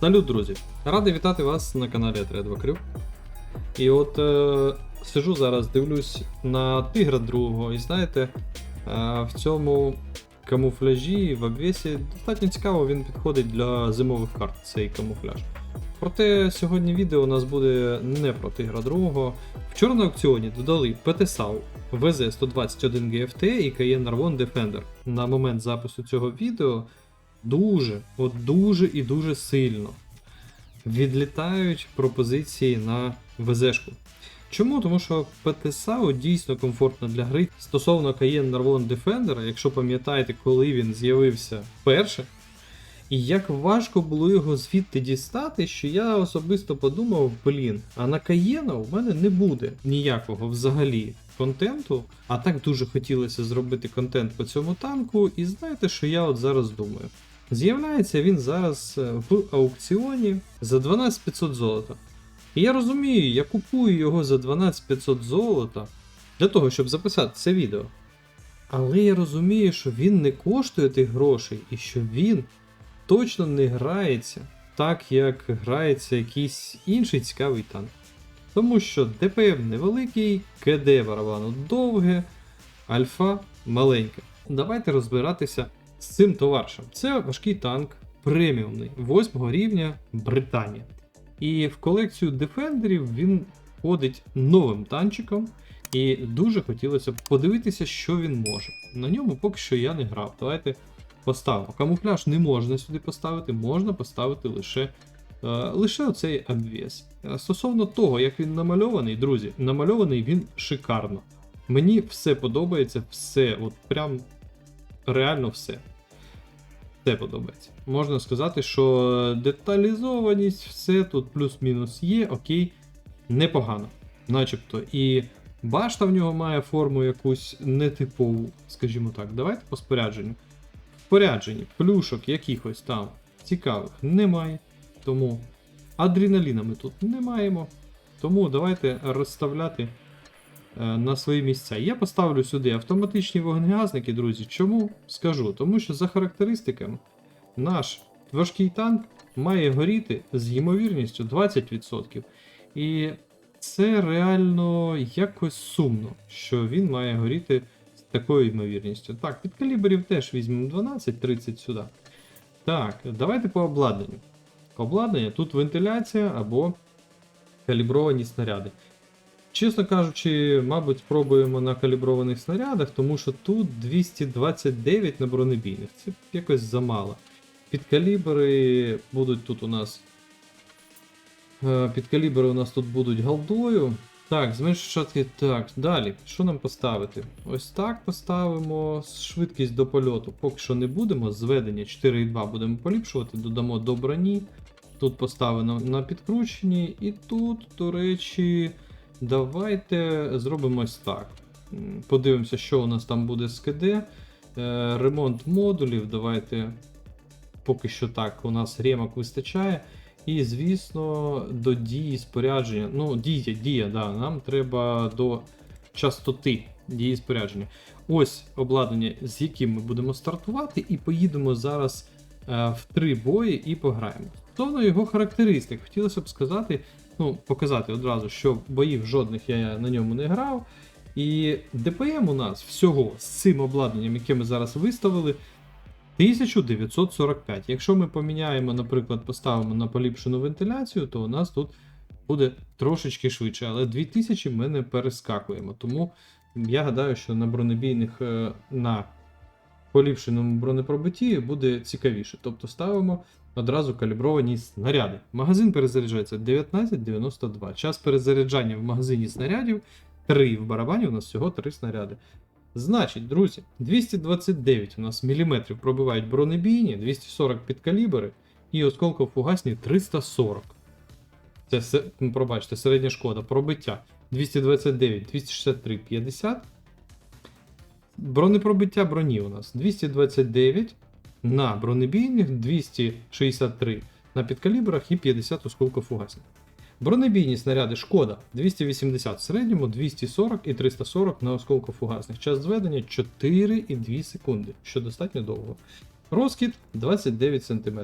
Салют, друзі! Радий вітати вас на каналі Отряд Крив. І от е, сижу зараз, дивлюсь на тигра другого, і знаєте, е, в цьому камуфляжі в обвесі достатньо цікаво він підходить для зимових карт, цей камуфляж. Проте сьогодні відео у нас буде не про тигра другого. Вчора на аукціоні додали ПТСАУ, ВЗ-121 GFT і Cayenne Narvon Defender. На момент запису цього відео дуже, от дуже і дуже сильно відлітають пропозиції на ВЗшку. Чому? Тому що ПТСАУ дійсно комфортно для гри. Стосовно Cayenne Narvon Defender, якщо пам'ятаєте, коли він з'явився вперше, і як важко було його звідти дістати, що я особисто подумав, блін, а на Каєна у мене не буде ніякого взагалі контенту. А так дуже хотілося зробити контент по цьому танку, і знаєте, що я от зараз думаю? З'являється він зараз е, в аукціоні за 12500 золота. І я розумію, я купую його за 12500 золота для того, щоб записати це відео. Але я розумію, що він не коштує тих грошей і що він точно не грається так, як грається якийсь інший цікавий танк. Тому що ДПМ невеликий, КД барабану довге, альфа маленьке. Давайте розбиратися з цим товаришем. Це важкий танк преміумний 8 рівня Британія. І в колекцію дефендерів він входить новим танчиком. І дуже хотілося б подивитися, що він може. На ньому поки що я не грав. Давайте поставимо. Камуфляж не можна сюди поставити, можна поставити лише е, лише оцей обвес. Е, Стосовно того, як він намальований, друзі, намальований він шикарно. Мені все подобається, все, от прям реально все. Все подобається. Можна сказати, що деталізованість, все тут плюс-мінус є, окей, непогано. Начебто. І башта в нього має форму якусь нетипову, скажімо так. Давайте по спорядженню. В спорядженні плюшок якихось там цікавих немає. Тому адреналіна ми тут не маємо. Тому давайте розставляти на свої місця. Я поставлю сюди автоматичні вогнегазники, друзі. Чому? Скажу. Тому що за характеристиками наш важкий танк має горіти з ймовірністю 20%. І це реально якось сумно, що він має горіти з такою ймовірністю. Так, під калібрів теж візьмемо 12-30 сюди. Так, давайте по обладнанню. Обладнання тут вентиляція або калібровані снаряди. Чесно кажучи, мабуть, спробуємо на каліброваних снарядах, тому що тут 229 на бронебійних. Це якось замало. Підкалібри будуть тут у нас. Е, Підкалібри у нас тут будуть голдою. Так, зменшувати. Так, далі. Що нам поставити? Ось так поставимо. Швидкість до польоту. Поки що не будемо. Зведення 4,2 будемо поліпшувати, додамо до броні. Тут поставимо на підкрученні. І тут, до речі, давайте зробимо ось так. Подивимося, що у нас там буде з КД. Е, Ремонт модулів. Давайте. Поки що так, у нас ремок вистачає. І, звісно, до дії спорядження. Ну, дія, дія, да, нам треба до частоти дії спорядження. Ось обладнання, з яким ми будемо стартувати, і поїдемо зараз е, в три бої і пограємо. Стосовно його характеристик, хотілося б сказати, ну, показати одразу, що боїв жодних я на ньому не грав. І ДПМ у нас всього з цим обладнанням, яке ми зараз виставили, 1945. Якщо ми поміняємо, наприклад, поставимо на поліпшену вентиляцію, то у нас тут буде трошечки швидше, але 2000 ми не перескакуємо. Тому я гадаю, що на бронебійних е, на поліпшеному бронепробитті буде цікавіше. Тобто ставимо одразу калібровані снаряди. Магазин перезаряджається 1992. Час перезаряджання в магазині снарядів 3. В барабані у нас всього 3 снаряди. Значить, друзі, 229 у нас міліметрів пробивають бронебійні, 240 під калібри і осколково-фугасні 340. Це, ну, пробачте, середня шкода, пробиття 229, 263, 50. Бронепробиття броні у нас 229 на бронебійних, 263 на підкалібрах і 50 осколково-фугасних. Бронебійні снаряди шкода 280 в середньому, 240 і 340 на осколкофугасних. Час зведення 4,2 секунди, що достатньо довго. Розкид 29 см.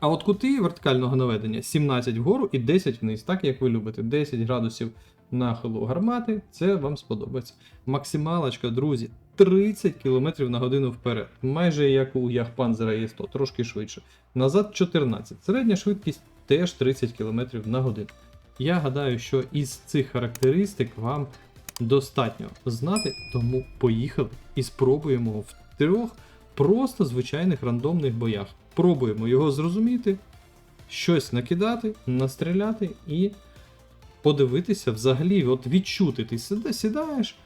А от кути вертикального наведення 17 вгору і 10 вниз, так як ви любите. 10 градусів нахилу гармати, це вам сподобається. Максималочка, друзі, 30 км на годину вперед. Майже як у Яхпанзера є 100, трошки швидше. Назад 14. Середня швидкість теж 30 км на годину. Я гадаю, що із цих характеристик вам достатньо знати, тому поїхали і спробуємо в трьох просто звичайних рандомних боях. Пробуємо його зрозуміти, щось накидати, настріляти і подивитися взагалі, от відчути. Ти сідаєш,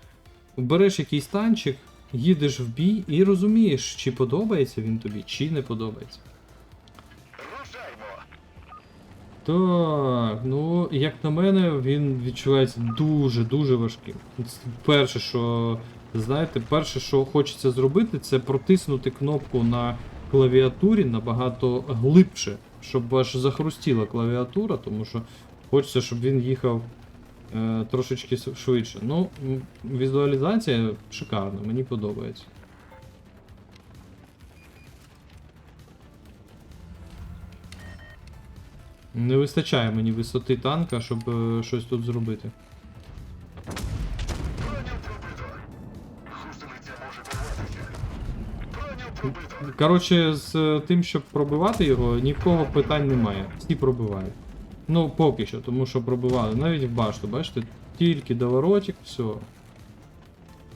береш якийсь танчик, їдеш в бій і розумієш, чи подобається він тобі, чи не подобається. Так, ну, як на мене, він відчувається дуже-дуже важким. Перше, що, знаєте, перше, що хочеться зробити, це протиснути кнопку на клавіатурі набагато глибше, щоб аж захрустіла клавіатура, тому що хочеться, щоб він їхав е, трошечки швидше. Ну, візуалізація шикарна, мені подобається. Не вистачає мені висоти танка, щоб е, щось тут зробити. Коротше, з е, тим, щоб пробивати його, ні в кого питань немає. Всі пробивають. Ну, поки що, тому що пробивали. Навіть в башту, бачите, тільки доворотик, все.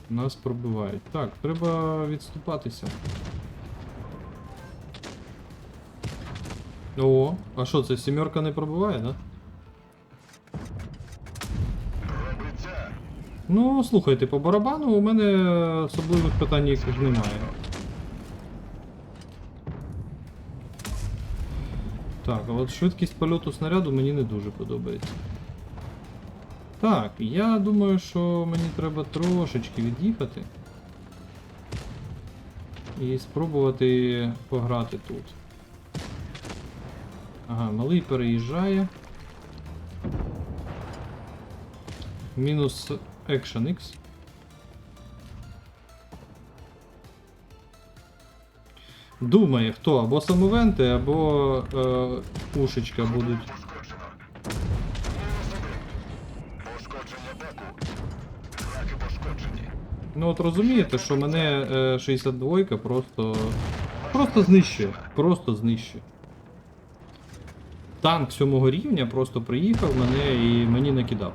Нас пробивають. Так, треба відступатися. О, а що це, сімерка не пробиває, да? Ну, слухайте, по барабану у мене особливих питань ніяких немає. Так, а от швидкість польоту снаряду мені не дуже подобається. Так, я думаю, що мені треба трошечки від'їхати. І спробувати пограти тут. Ага, малий переїжджає. Мінус Action X. Думає, хто або самовенти, або е, ушечка будуть. Ну от розумієте, що мене е, 62 просто. Просто знищує. Просто знищує. Танк сьомого рівня просто приїхав мене і мені накидав.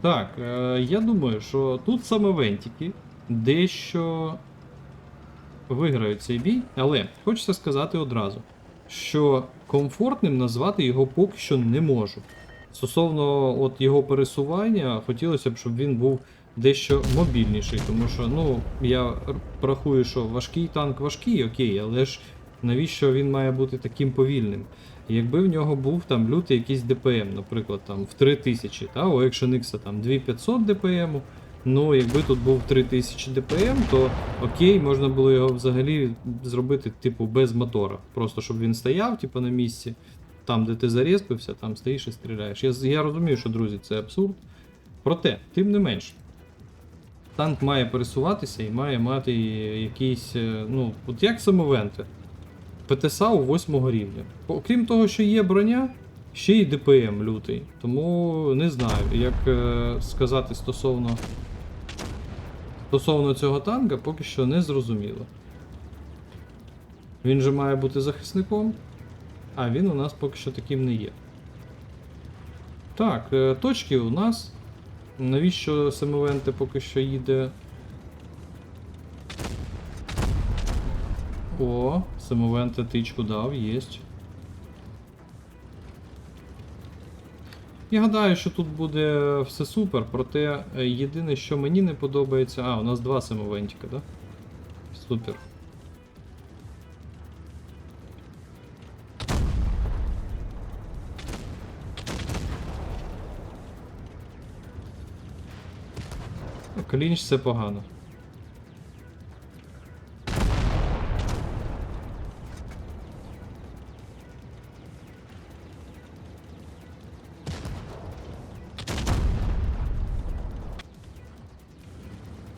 Так, е, я думаю, що тут саме вентики дещо виграють цей бій, але хочеться сказати одразу, що комфортним назвати його поки що не можу. Стосовно от його пересування, хотілося б, щоб він був дещо мобільніший, тому що, ну, я рахую, що важкий танк важкий, окей, але ж навіщо він має бути таким повільним? Якби в нього був там лютий якийсь ДПМ, наприклад, там в 3000, та, у Action X там 2500 ДПМ, ну якби тут був 3000 ДПМ, то окей, можна було його взагалі зробити, типу, без мотора. Просто щоб він стояв, типу, на місці, там, де ти зареспився, там стоїш і стріляєш. Я, я розумію, що, друзі, це абсурд. Проте, тим не менш, танк має пересуватися і має мати якийсь, е, ну, от як самовенти. ПТСА у 8 рівня. Окрім того, що є броня, ще й ДПМ лютий. Тому не знаю, як е, сказати стосовно. Стосовно цього танка, поки що не зрозуміло. Він же має бути захисником, а він у нас поки що таким не є. Так, е, точки у нас. Навіщо Семивенте поки що їде О, самовенте тичку дав, єсть. Я гадаю, що тут буде все супер, проте е, єдине, що мені не подобається. А, у нас два самовентика, да? Супер. Клінч це погано.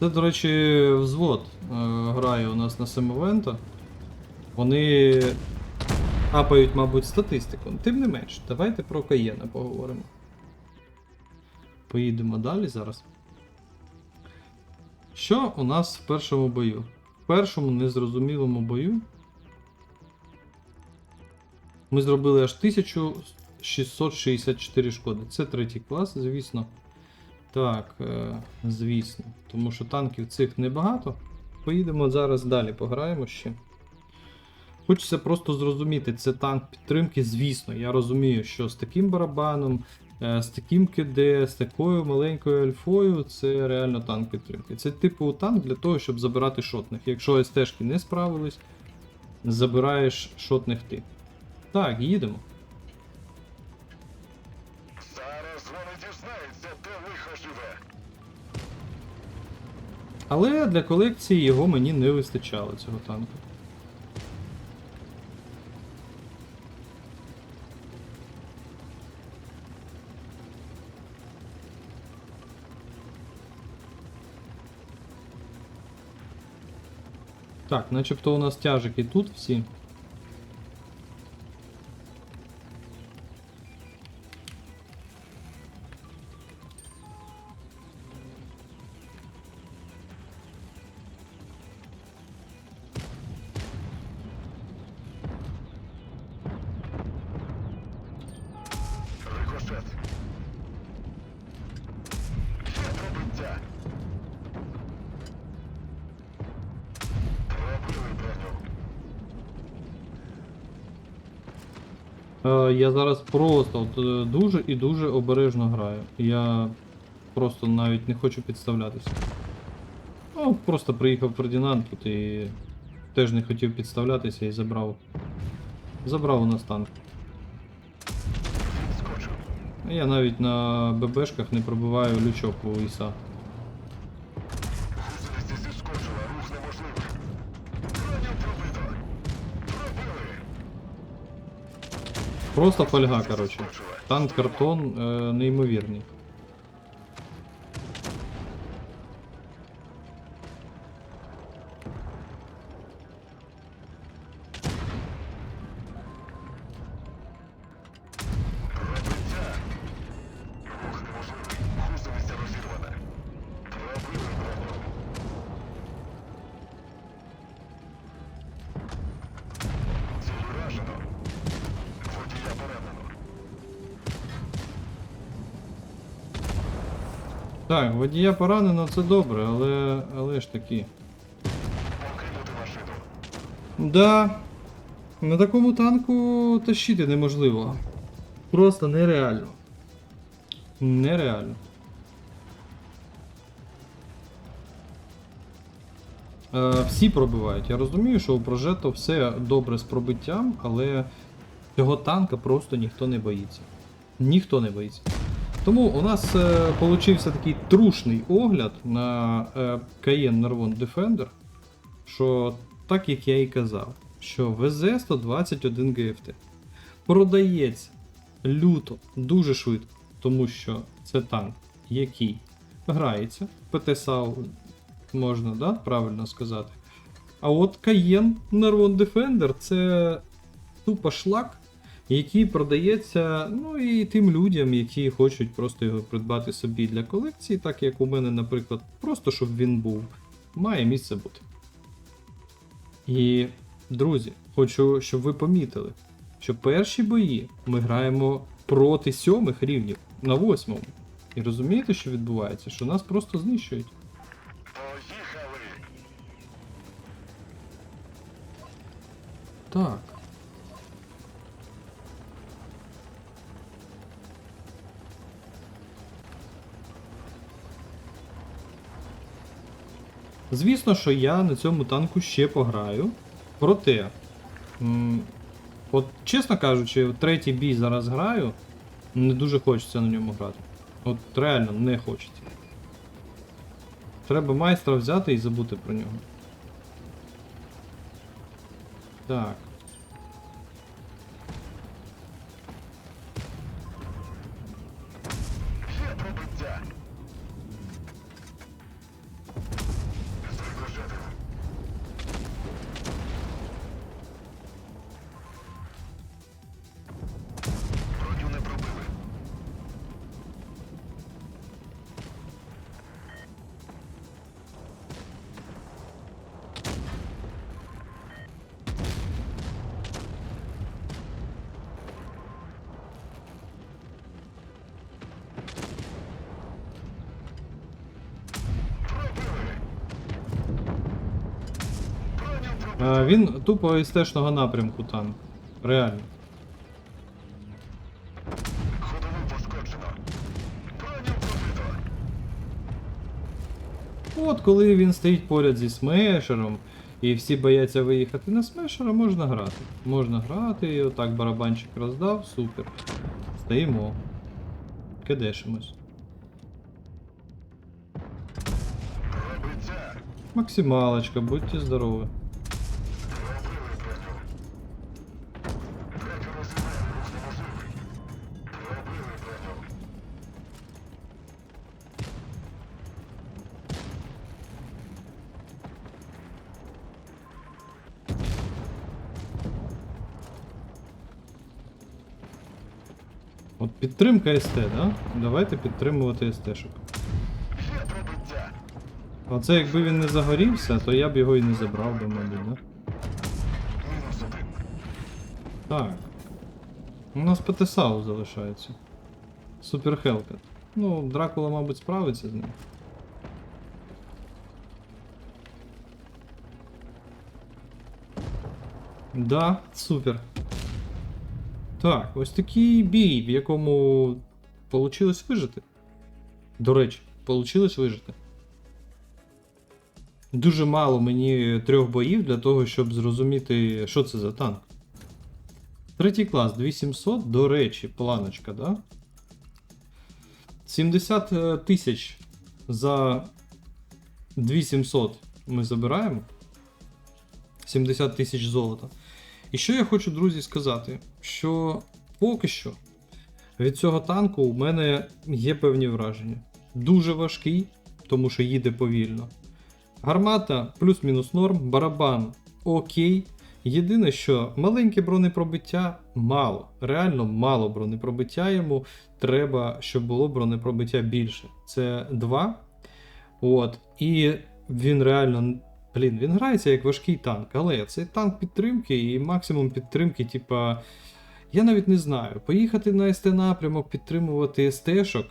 Це, до речі, взвод е, грає у нас на Семовента. Вони хапають, мабуть, статистику. Тим не менш, давайте про Каєна поговоримо. Поїдемо далі зараз. Що у нас в першому бою? В першому незрозумілому бою ми зробили аж 1664 шкоди. Це третій клас, звісно. Так, е, звісно. Тому що танків цих небагато. Поїдемо зараз далі, пограємо ще. Хочеться просто зрозуміти, це танк підтримки, звісно. Я розумію, що з таким барабаном, е, з таким КД, з такою маленькою альфою, це реально танк підтримки. Це типу танк для того, щоб забирати шотних. Якщо СТшки не справились, забираєш шотних ти. Так, їдемо. Але для колекції його мені не вистачало цього танку. Так, начебто у нас тяжики тут всі. Я зараз просто от, е, дуже і дуже обережно граю. Я просто навіть не хочу підставлятися. Ну, просто приїхав Фердінанд тут і теж не хотів підставлятися і забрав. Забрав у нас танк. Я навіть на ББшках не пробиваю лючок у Іса. Просто фольга, коротше. Танк картон е, неймовірний. Так, водія поранено, це добре, але, але ж таки. Покинути машину. Да. На такому танку тащити неможливо. Просто нереально. Нереально. Е, всі пробивають. Я розумію, що у Прожето все добре з пробиттям, але цього танка просто ніхто не боїться. Ніхто не боїться. Тому у нас е, получився такий трушний огляд на е, Cayenne Narvon Defender, що так як я і казав, що ВЗ-121 ГФТ продається люто, дуже швидко, тому що це танк, який грається, ПТСАУ можна, да, правильно сказати. А от Cayenne Narvon Defender це тупо шлак, який продається ну і тим людям, які хочуть просто його придбати собі для колекції, так як у мене, наприклад, просто щоб він був, має місце бути. І, друзі, хочу, щоб ви помітили, що перші бої ми граємо проти сьомих рівнів на восьмому. І розумієте, що відбувається? Що нас просто знищують. Поїхали. Так. Звісно, що я на цьому танку ще пограю. Проте, от чесно кажучи, третій бій зараз граю, не дуже хочеться на ньому грати. От реально не хочеться. Треба майстра взяти і забути про нього. Так. Він тупо із тешного напрямку танк. Реально. От коли він стоїть поряд зі смешером, і всі бояться виїхати на смешера, можна грати. Можна грати, і отак барабанчик роздав, супер. Стоїмо. Кидешимось. Максималочка, будьте здорові. Підтримка СТ, да? Давайте підтримувати СТ-шок. Оце якби він не загорівся, то я б його і не забрав би, мабуть, да? Так. У нас ПТСАУ залишається. Супер Хелкет. Ну, Дракула, мабуть, справиться з ним. Да, супер. Так, ось такий бій, в якому вийшло вижити. До речі, вийшло вижити. Дуже мало мені трьох боїв для того, щоб зрозуміти, що це за танк. Третій клас 2700, до речі, планочка, да? 70 е, тисяч за 2700 ми забираємо. 70 тисяч золота. І що я хочу, друзі, сказати? Що поки що від цього танку у мене є певні враження. Дуже важкий, тому що їде повільно. Гармата плюс-мінус норм, барабан окей. Єдине, що маленьке бронепробиття мало. Реально мало бронепробиття йому. Треба, щоб було бронепробиття більше. Це 2. От. І він реально. Блін, він грається як важкий танк, але це танк підтримки і максимум підтримки, типа. Я навіть не знаю. Поїхати на СТ напрямок, підтримувати СТ-шок.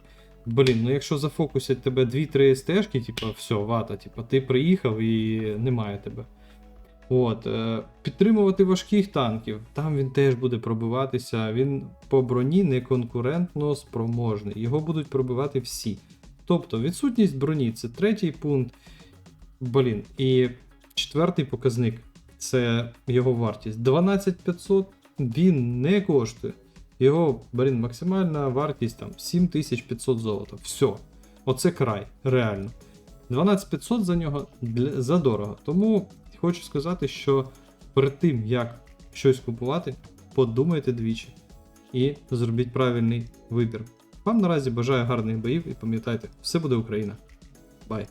Блін, ну якщо зафокусять тебе 2-3 СТ-шки, типа, все, вата, типа, ти приїхав і немає тебе. От, е, підтримувати важких танків, там він теж буде пробиватися. Він по броні не конкурентно спроможний. Його будуть пробивати всі. Тобто відсутність броні це третій пункт. Блін, і четвертий показник це його вартість. 12500 він не коштує. Його, блін, максимальна вартість там 7500 золота. Все. Оце край, реально. 12500 за нього для, задорого. Тому хочу сказати, що перед тим, як щось купувати, подумайте двічі і зробіть правильний вибір. Вам наразі бажаю гарних боїв і пам'ятайте, все буде Україна. Бай!